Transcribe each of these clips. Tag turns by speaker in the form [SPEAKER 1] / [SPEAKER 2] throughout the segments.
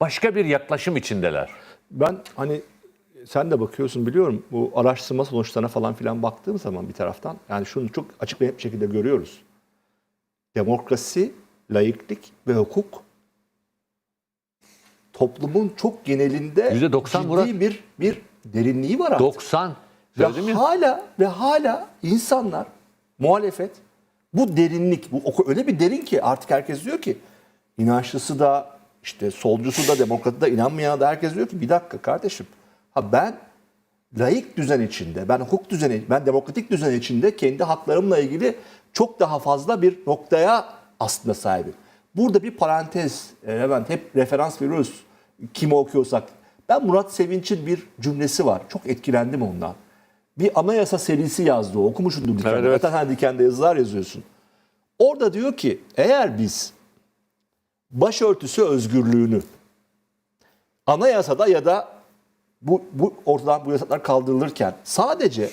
[SPEAKER 1] başka bir yaklaşım içindeler.
[SPEAKER 2] Ben hani sen de bakıyorsun biliyorum bu araştırma sonuçlarına falan filan baktığım zaman bir taraftan yani şunu çok açık ve net bir şekilde görüyoruz. Demokrasi, laiklik ve hukuk toplumun çok genelinde
[SPEAKER 1] %90
[SPEAKER 2] ciddi
[SPEAKER 1] Murat.
[SPEAKER 2] bir bir derinliği var artık.
[SPEAKER 1] 90
[SPEAKER 2] Ve hala ve hala insanlar muhalefet bu derinlik bu öyle bir derin ki artık herkes diyor ki inançlısı da işte solcusu da demokratı da inanmayan da herkes diyor ki bir dakika kardeşim ha ben laik düzen içinde ben hukuk düzeni ben demokratik düzen içinde kendi haklarımla ilgili çok daha fazla bir noktaya aslında sahibim. Burada bir parantez e, Levent hep referans veriyoruz kimi okuyorsak. Ben Murat Sevinç'in bir cümlesi var. Çok etkilendim ondan. Bir anayasa serisi yazdı o. Okumuşsundur Diken'de.
[SPEAKER 1] Evet, evet.
[SPEAKER 2] Zaten Diken'de yazılar yazıyorsun. Orada diyor ki eğer biz başörtüsü özgürlüğünü anayasada ya da bu, bu ortadan bu yasaklar kaldırılırken sadece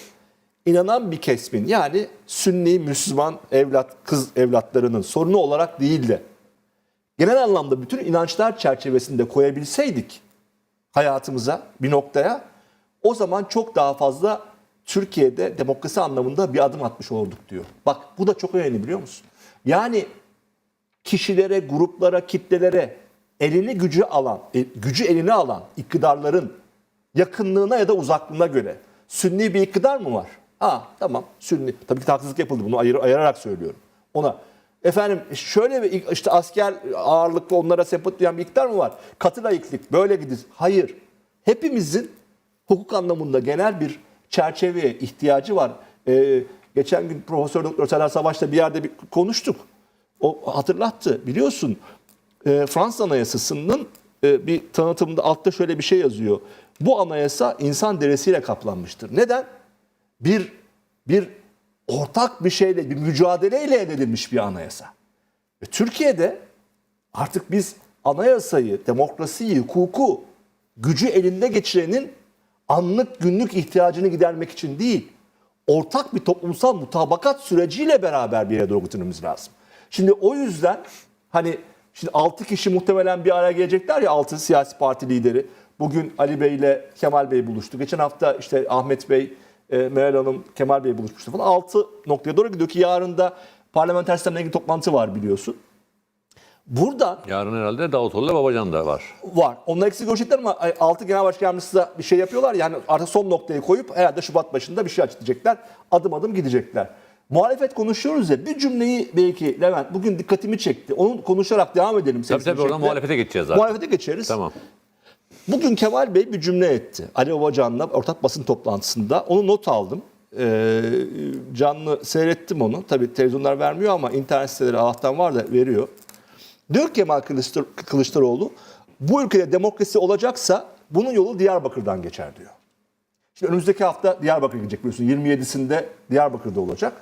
[SPEAKER 2] inanan bir kesmin yani Sünni Müslüman evlat kız evlatlarının sorunu olarak değil de genel anlamda bütün inançlar çerçevesinde koyabilseydik hayatımıza bir noktaya o zaman çok daha fazla Türkiye'de demokrasi anlamında bir adım atmış olduk diyor. Bak bu da çok önemli biliyor musun? Yani kişilere, gruplara, kitlelere elini gücü alan, e, gücü eline alan iktidarların yakınlığına ya da uzaklığına göre sünni bir iktidar mı var? Ha tamam sünni. Tabii ki haksızlık yapıldı bunu ayır, ayırarak söylüyorum. Ona efendim şöyle bir işte asker ağırlıklı onlara sempati duyan bir iktidar mı var? Katı laiklik böyle gidiyor. Hayır. Hepimizin hukuk anlamında genel bir çerçeveye ihtiyacı var. Ee, geçen gün Profesör Doktor Serdar Savaş'la bir yerde bir konuştuk. O hatırlattı. Biliyorsun e, Fransız Anayasası'nın e, bir tanıtımında altta şöyle bir şey yazıyor. Bu anayasa insan derisiyle kaplanmıştır. Neden? Bir bir ortak bir şeyle, bir mücadeleyle elde edilmiş bir anayasa. Ve Türkiye'de artık biz anayasayı, demokrasiyi, hukuku gücü elinde geçirenin anlık günlük ihtiyacını gidermek için değil, ortak bir toplumsal mutabakat süreciyle beraber bir yere doğru lazım. Şimdi o yüzden hani şimdi 6 kişi muhtemelen bir araya gelecekler ya 6 siyasi parti lideri. Bugün Ali Bey ile Kemal Bey buluştu. Geçen hafta işte Ahmet Bey, e, Meral Hanım, Kemal Bey buluşmuştu falan. 6 noktaya doğru gidiyor ki yarın da parlamenter sistemle ilgili toplantı var biliyorsun. Buradan
[SPEAKER 1] Yarın herhalde Davutoğlu ile Babacan da var.
[SPEAKER 2] var. Onlar eksik görecekler ama 6 genel başkan yardımcısı da bir şey yapıyorlar. Yani artık son noktayı koyup herhalde Şubat başında bir şey açıklayacaklar. Adım adım gidecekler. Muhalefet konuşuyoruz ya bir cümleyi belki Levent bugün dikkatimi çekti. Onu konuşarak devam edelim.
[SPEAKER 1] Tabii tabii oradan muhalefete geçeceğiz zaten.
[SPEAKER 2] Muhalefete geçeriz.
[SPEAKER 1] Tamam.
[SPEAKER 2] Bugün Kemal Bey bir cümle etti. Ali Babacan'la ortak basın toplantısında. Onu not aldım. Ee, canlı seyrettim onu. Tabii televizyonlar vermiyor ama internet siteleri Allah'tan var da veriyor. Diyor Kemal Kılıçdar- Kılıçdaroğlu bu ülkede demokrasi olacaksa bunun yolu Diyarbakır'dan geçer diyor. Şimdi önümüzdeki hafta Diyarbakır'a gidecek biliyorsun. 27'sinde Diyarbakır'da olacak.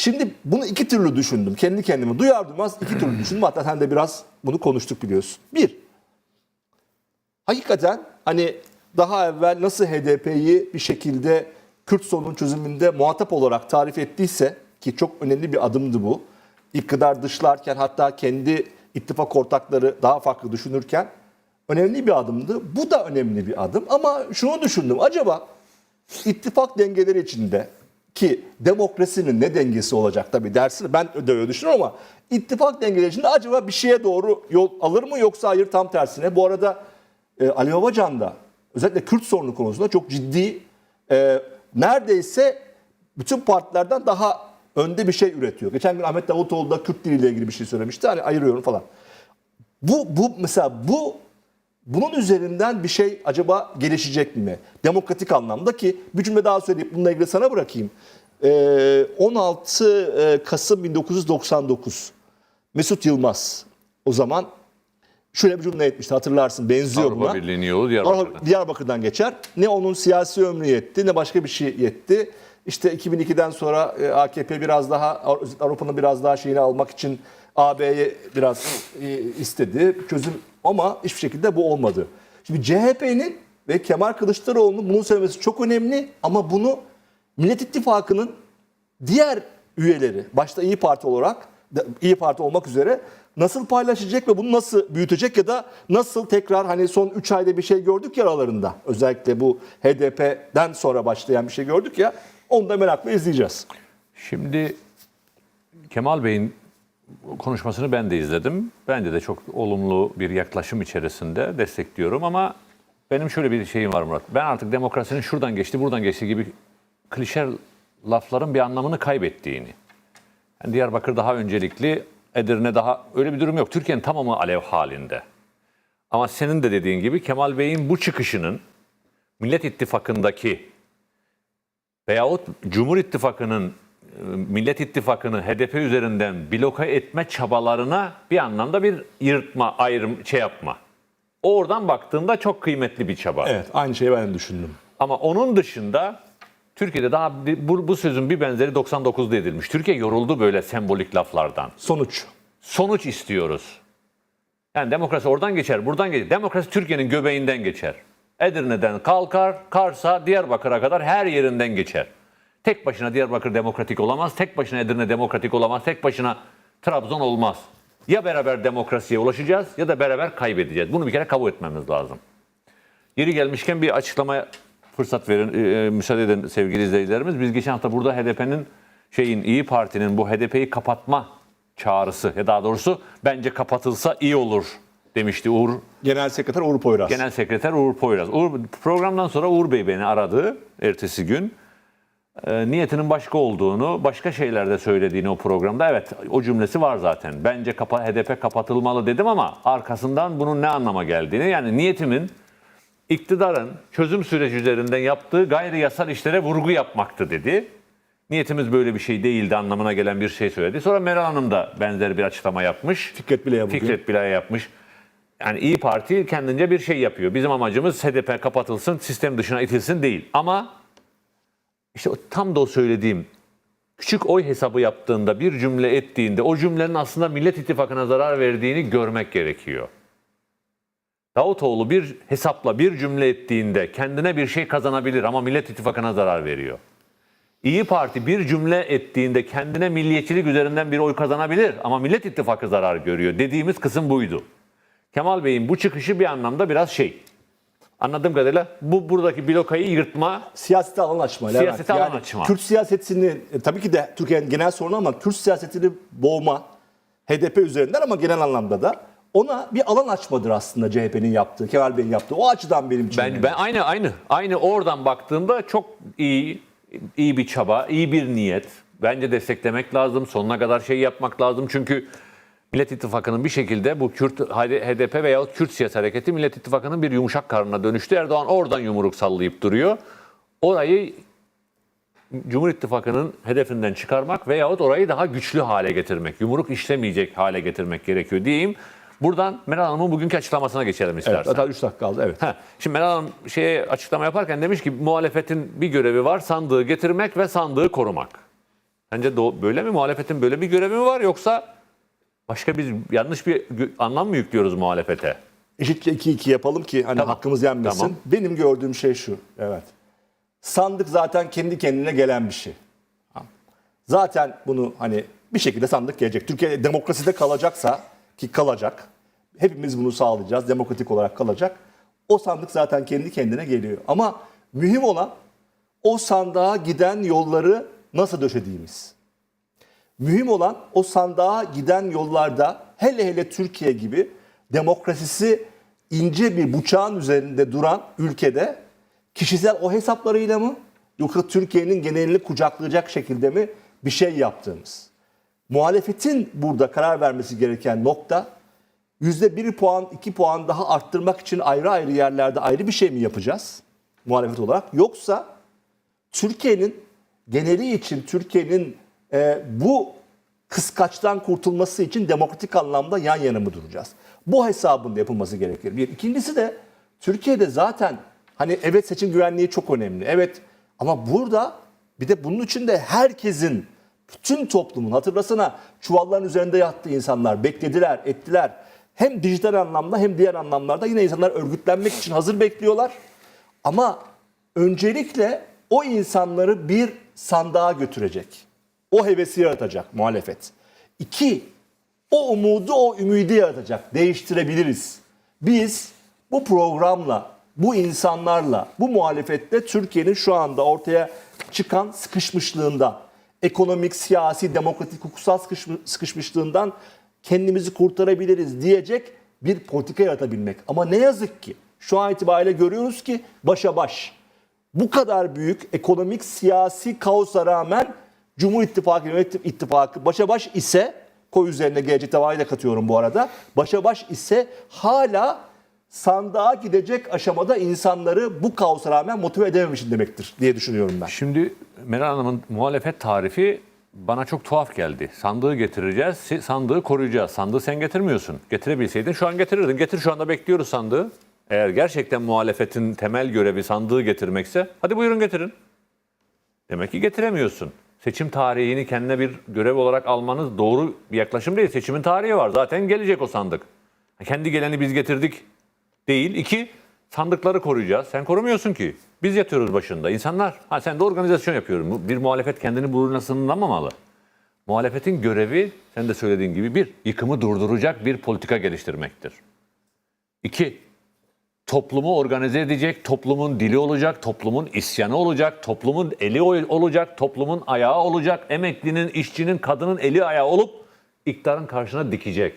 [SPEAKER 2] Şimdi bunu iki türlü düşündüm. Kendi kendime duyar duymaz iki türlü düşündüm. Hatta sen de biraz bunu konuştuk biliyorsun. Bir, hakikaten hani daha evvel nasıl HDP'yi bir şekilde Kürt sorunun çözümünde muhatap olarak tarif ettiyse ki çok önemli bir adımdı bu. İktidar dışlarken hatta kendi ittifak ortakları daha farklı düşünürken önemli bir adımdı. Bu da önemli bir adım ama şunu düşündüm. Acaba ittifak dengeleri içinde ki demokrasinin ne dengesi olacak tabii dersini ben de öyle düşünüyorum ama ittifak dengeleri içinde acaba bir şeye doğru yol alır mı yoksa hayır tam tersine. Bu arada e, Ali Babacan da özellikle Kürt sorunu konusunda çok ciddi e, neredeyse bütün partilerden daha önde bir şey üretiyor. Geçen gün Ahmet Davutoğlu da Kürt diliyle ilgili bir şey söylemişti. Hani ayırıyorum falan. Bu, bu mesela bu bunun üzerinden bir şey acaba gelişecek mi? Demokratik anlamda ki bir cümle daha söyleyip bununla ilgili sana bırakayım. Ee, 16 e, Kasım 1999 Mesut Yılmaz o zaman şöyle bir cümle etmişti hatırlarsın benziyor
[SPEAKER 1] Avrupa
[SPEAKER 2] buna.
[SPEAKER 1] Birliği'nin yolu Diyarbakır'dan.
[SPEAKER 2] Avrupa- Diyarbakır'dan geçer. Ne onun siyasi ömrü yetti ne başka bir şey yetti. İşte 2002'den sonra e, AKP biraz daha Avrupa'nın biraz daha şeyini almak için AB'ye biraz istedi çözüm ama hiçbir şekilde bu olmadı. Şimdi CHP'nin ve Kemal Kılıçdaroğlu'nun bunu söylemesi çok önemli ama bunu Millet İttifakı'nın diğer üyeleri başta İyi Parti olarak İyi Parti olmak üzere nasıl paylaşacak ve bunu nasıl büyütecek ya da nasıl tekrar hani son 3 ayda bir şey gördük ya aralarında. Özellikle bu HDP'den sonra başlayan bir şey gördük ya. Onu da merakla izleyeceğiz.
[SPEAKER 1] Şimdi Kemal Bey'in konuşmasını ben de izledim. Bence de çok olumlu bir yaklaşım içerisinde destekliyorum ama benim şöyle bir şeyim var Murat. Ben artık demokrasinin şuradan geçti, buradan geçti gibi klişe lafların bir anlamını kaybettiğini. Yani Diyarbakır daha öncelikli, Edirne daha öyle bir durum yok. Türkiye'nin tamamı alev halinde. Ama senin de dediğin gibi Kemal Bey'in bu çıkışının Millet İttifakı'ndaki veyahut Cumhur İttifakı'nın Millet İttifakı'nı HDP üzerinden bloke etme çabalarına bir anlamda bir yırtma, ayrım, şey yapma. Oradan baktığında çok kıymetli bir çaba.
[SPEAKER 2] Evet aynı şeyi ben de düşündüm.
[SPEAKER 1] Ama onun dışında Türkiye'de daha bir- bu, bu sözün bir benzeri 99'da edilmiş. Türkiye yoruldu böyle sembolik laflardan.
[SPEAKER 2] Sonuç.
[SPEAKER 1] Sonuç istiyoruz. Yani demokrasi oradan geçer, buradan geçer. Demokrasi Türkiye'nin göbeğinden geçer. Edirne'den kalkar, Kars'a, Diyarbakır'a kadar her yerinden geçer. Tek başına Diyarbakır demokratik olamaz, tek başına Edirne demokratik olamaz, tek başına Trabzon olmaz. Ya beraber demokrasiye ulaşacağız ya da beraber kaybedeceğiz. Bunu bir kere kabul etmemiz lazım. Yeri gelmişken bir açıklamaya fırsat verin, e, müsaade edin sevgili izleyicilerimiz. Biz geçen hafta burada HDP'nin şeyin İyi Parti'nin bu HDP'yi kapatma çağrısı ya daha doğrusu bence kapatılsa iyi olur demişti Uğur
[SPEAKER 2] Genel Sekreter Uğur Poyraz.
[SPEAKER 1] Genel Sekreter Uğur Poyraz. Uğur, programdan sonra Uğur Bey beni aradı ertesi gün. E, niyetinin başka olduğunu, başka şeylerde söylediğini o programda. Evet o cümlesi var zaten. Bence kapa, HDP kapatılmalı dedim ama arkasından bunun ne anlama geldiğini yani niyetimin iktidarın çözüm süreci üzerinden yaptığı gayri yasal işlere vurgu yapmaktı dedi. Niyetimiz böyle bir şey değildi anlamına gelen bir şey söyledi. Sonra Meral Hanım da benzer bir açıklama yapmış.
[SPEAKER 2] Fikret Bilek'e bugün.
[SPEAKER 1] Fikret Bilay yapmış. Yani İyi Parti kendince bir şey yapıyor. Bizim amacımız HDP kapatılsın, sistem dışına itilsin değil. Ama işte tam da o söylediğim küçük oy hesabı yaptığında, bir cümle ettiğinde o cümlenin aslında Millet İttifakı'na zarar verdiğini görmek gerekiyor. Davutoğlu bir hesapla bir cümle ettiğinde kendine bir şey kazanabilir ama Millet İttifakı'na zarar veriyor. İyi Parti bir cümle ettiğinde kendine milliyetçilik üzerinden bir oy kazanabilir ama Millet İttifakı zarar görüyor dediğimiz kısım buydu. Kemal Bey'in bu çıkışı bir anlamda biraz şey. Anladığım kadarıyla bu buradaki blokayı yırtma
[SPEAKER 2] Siyasete alan açma. Levent.
[SPEAKER 1] Siyasete alan açma.
[SPEAKER 2] Kürt siyasetini e, tabii ki de Türkiye'nin genel sorunu ama Kürt siyasetini boğma HDP üzerinden ama genel anlamda da ona bir alan açmadır aslında CHP'nin yaptığı, Kemal Bey'in yaptığı. O açıdan benim için.
[SPEAKER 1] Ben, ben aynı aynı aynı oradan baktığımda çok iyi iyi bir çaba, iyi bir niyet. Bence desteklemek lazım. Sonuna kadar şey yapmak lazım. Çünkü Millet İttifakı'nın bir şekilde bu Kürt HDP veya Kürt siyasi hareketi Millet İttifakı'nın bir yumuşak karnına dönüştü. Erdoğan oradan yumruk sallayıp duruyor. Orayı Cumhur İttifakı'nın hedefinden çıkarmak veyahut orayı daha güçlü hale getirmek, yumruk işlemeyecek hale getirmek gerekiyor diyeyim. Buradan Meral Hanım'ın bugünkü açıklamasına geçelim
[SPEAKER 2] Evet,
[SPEAKER 1] istersen.
[SPEAKER 2] hatta 3 dakika kaldı. Evet.
[SPEAKER 1] Ha, şimdi Meral Hanım şeye açıklama yaparken demiş ki muhalefetin bir görevi var sandığı getirmek ve sandığı korumak. Sence böyle mi? Muhalefetin böyle bir görevi mi var yoksa başka biz yanlış bir anlam mı yüklüyoruz muhalefete?
[SPEAKER 2] Eşitçe 2-2 yapalım ki hani
[SPEAKER 1] Tamam.
[SPEAKER 2] hakkımız yenmesin.
[SPEAKER 1] Tamam.
[SPEAKER 2] Benim gördüğüm şey şu. Evet. Sandık zaten kendi kendine gelen bir şey. Zaten bunu hani bir şekilde sandık gelecek. Türkiye demokraside kalacaksa ki kalacak. Hepimiz bunu sağlayacağız. Demokratik olarak kalacak. O sandık zaten kendi kendine geliyor. Ama mühim olan o sandığa giden yolları nasıl döşediğimiz. Mühim olan o sandığa giden yollarda hele hele Türkiye gibi demokrasisi ince bir bıçağın üzerinde duran ülkede kişisel o hesaplarıyla mı yoksa Türkiye'nin genelini kucaklayacak şekilde mi bir şey yaptığımız. Muhalefetin burada karar vermesi gereken nokta yüzde bir puan, iki puan daha arttırmak için ayrı ayrı yerlerde ayrı bir şey mi yapacağız muhalefet olarak? Yoksa Türkiye'nin geneli için Türkiye'nin e, bu kıskaçtan kurtulması için demokratik anlamda yan yana mı duracağız? Bu hesabın da yapılması gerekir. Bir. İkincisi de Türkiye'de zaten hani evet seçim güvenliği çok önemli. Evet ama burada bir de bunun için de herkesin bütün toplumun hatırlasana çuvalların üzerinde yattığı insanlar beklediler, ettiler. Hem dijital anlamda hem diğer anlamlarda yine insanlar örgütlenmek için hazır bekliyorlar. Ama öncelikle o insanları bir sandığa götürecek. O hevesi yaratacak muhalefet. İki, O umudu, o ümidi yaratacak. Değiştirebiliriz. Biz bu programla, bu insanlarla, bu muhalefetle Türkiye'nin şu anda ortaya çıkan sıkışmışlığında, ekonomik, siyasi, demokratik, sıkışmış- sıkışmışlığından kendimizi kurtarabiliriz diyecek bir politika yaratabilmek. Ama ne yazık ki şu an itibariyle görüyoruz ki başa baş. Bu kadar büyük ekonomik, siyasi kaosa rağmen Cumhur İttifakı, Millet İttifakı başa baş ise, koy üzerine gelecek davayı da katıyorum bu arada, başa baş ise hala sandığa gidecek aşamada insanları bu kaosa rağmen motive edememişim demektir diye düşünüyorum ben.
[SPEAKER 1] Şimdi Meral Hanım'ın muhalefet tarifi bana çok tuhaf geldi. Sandığı getireceğiz, sandığı koruyacağız. Sandığı sen getirmiyorsun. Getirebilseydin şu an getirirdin. Getir şu anda bekliyoruz sandığı. Eğer gerçekten muhalefetin temel görevi sandığı getirmekse hadi buyurun getirin. Demek ki getiremiyorsun. Seçim tarihini kendine bir görev olarak almanız doğru bir yaklaşım değil. Seçimin tarihi var. Zaten gelecek o sandık. Kendi geleni biz getirdik değil. İki, sandıkları koruyacağız. Sen korumuyorsun ki. Biz yatıyoruz başında. İnsanlar, ha sen de organizasyon yapıyorum. Bir muhalefet kendini bununla sınırlamamalı. Muhalefetin görevi, sen de söylediğin gibi bir, yıkımı durduracak bir politika geliştirmektir. İki, toplumu organize edecek, toplumun dili olacak, toplumun isyanı olacak, toplumun eli olacak, toplumun ayağı olacak, emeklinin, işçinin, kadının eli ayağı olup iktidarın karşısına dikecek.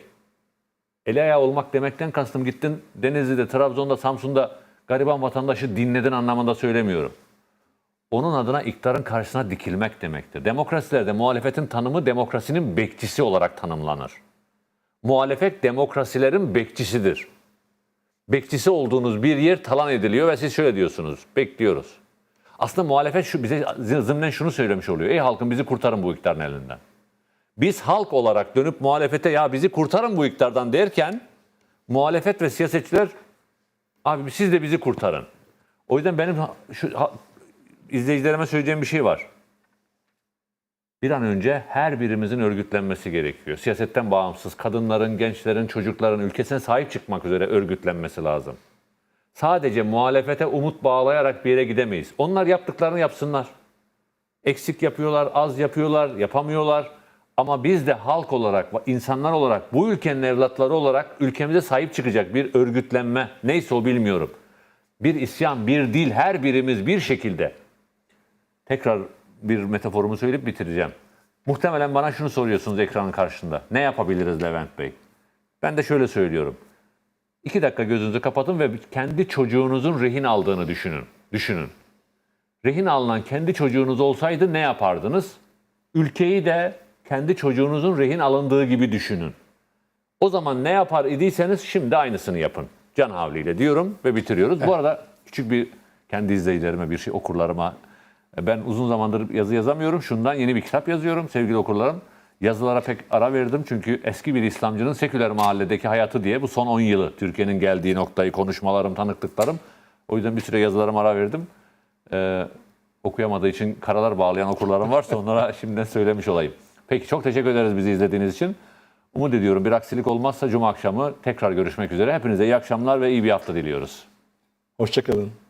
[SPEAKER 1] Eli ayağı olmak demekten kastım gittin Denizli'de, Trabzon'da, Samsun'da gariban vatandaşı dinledin anlamında söylemiyorum. Onun adına iktidarın karşısına dikilmek demektir. Demokrasilerde muhalefetin tanımı demokrasinin bekçisi olarak tanımlanır. Muhalefet demokrasilerin bekçisidir bekçisi olduğunuz bir yer talan ediliyor ve siz şöyle diyorsunuz. Bekliyoruz. Aslında muhalefet şu, bize zımnen şunu söylemiş oluyor. Ey halkım bizi kurtarın bu iktidarın elinden. Biz halk olarak dönüp muhalefete ya bizi kurtarın bu iktidardan derken muhalefet ve siyasetçiler abi siz de bizi kurtarın. O yüzden benim şu izleyicilerime söyleyeceğim bir şey var. Bir an önce her birimizin örgütlenmesi gerekiyor. Siyasetten bağımsız kadınların, gençlerin, çocukların ülkesine sahip çıkmak üzere örgütlenmesi lazım. Sadece muhalefete umut bağlayarak bir yere gidemeyiz. Onlar yaptıklarını yapsınlar. Eksik yapıyorlar, az yapıyorlar, yapamıyorlar. Ama biz de halk olarak, insanlar olarak, bu ülkenin evlatları olarak ülkemize sahip çıkacak bir örgütlenme, neyse o bilmiyorum. Bir isyan, bir dil, her birimiz bir şekilde tekrar bir metaforumu söyleyip bitireceğim. Muhtemelen bana şunu soruyorsunuz ekranın karşısında. Ne yapabiliriz Levent Bey? Ben de şöyle söylüyorum. İki dakika gözünüzü kapatın ve kendi çocuğunuzun rehin aldığını düşünün. Düşünün. Rehin alınan kendi çocuğunuz olsaydı ne yapardınız? Ülkeyi de kendi çocuğunuzun rehin alındığı gibi düşünün. O zaman ne yapar idiyseniz şimdi aynısını yapın. Can havliyle diyorum ve bitiriyoruz. Bu arada küçük bir kendi izleyicilerime bir şey okurlarıma ben uzun zamandır yazı yazamıyorum. Şundan yeni bir kitap yazıyorum sevgili okurlarım. Yazılara pek ara verdim çünkü eski bir İslamcının seküler mahalledeki hayatı diye bu son 10 yılı Türkiye'nin geldiği noktayı konuşmalarım, tanıklıklarım. O yüzden bir süre yazılarıma ara verdim. Ee, okuyamadığı için karalar bağlayan okurlarım varsa onlara şimdiden söylemiş olayım. Peki çok teşekkür ederiz bizi izlediğiniz için. Umut ediyorum bir aksilik olmazsa Cuma akşamı tekrar görüşmek üzere. Hepinize iyi akşamlar ve iyi bir hafta diliyoruz.
[SPEAKER 2] Hoşçakalın.